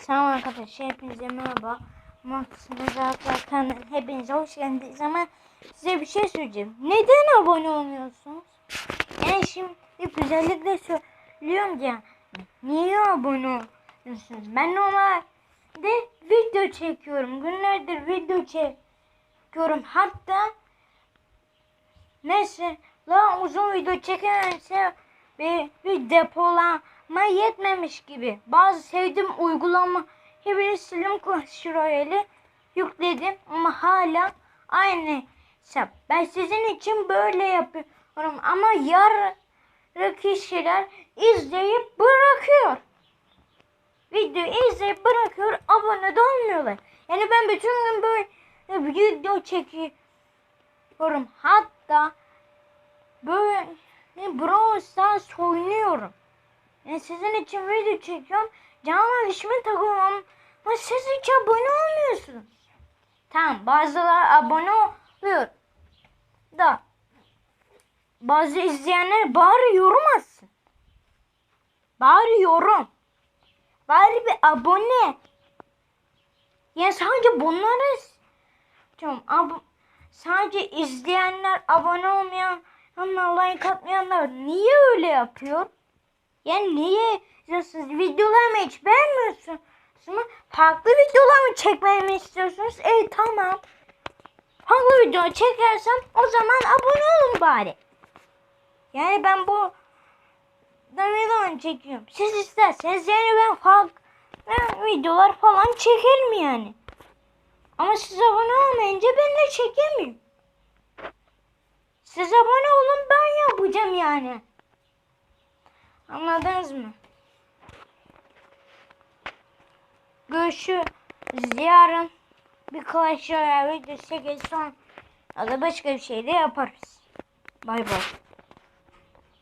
Selam arkadaşlar hepinize merhaba. Arkadaşlar hepinize hoş geldiniz ama size bir şey söyleyeceğim. Neden abone olmuyorsunuz? Yani şimdi özellikle söylüyorum ya. Niye abone olmuyorsunuz? Ben normalde video çekiyorum. Günlerdir video çekiyorum. Hatta mesela uzun video çekememse bir, bir depolama yetmemiş gibi. Bazı sevdiğim uygulama Slim Clash Royale'i yükledim ama hala aynı hesap. Ben sizin için böyle yapıyorum ama yarı kişiler izleyip bırakıyor. Videoyu izleyip bırakıyor, abone de olmuyorlar. Yani ben bütün gün böyle video çekiyorum. Hatta böyle Brawl Stars oynuyorum. Yani sizin için video çekiyorum. Canlı işime takıyorum ama siz hiç abone olmuyorsunuz. Tamam bazıları abone oluyor. Da bazı izleyenler bari yorum atsın. Bari yorum. Bari bir abone. Yani sadece bunları istiyorum. Ab sadece izleyenler abone olmayan like atmayanlar niye öyle yapıyor? Yani niye izliyorsunuz? Videolarımı hiç beğenmiyorsunuz? Farklı videolar mı çekmemi istiyorsunuz? E tamam. Farklı video çekersem o zaman abone olun bari. Yani ben bu videoları çekiyorum. Siz isterseniz yani ben farklı videolar falan çekerim yani. Ama siz abone olmayınca ben de çekemiyorum. Siz abone olun ben. Anladınız mı? Görüşürüz yarın bir Clash Royale videosu sonra ya da başka bir şey de yaparız. Bay bay.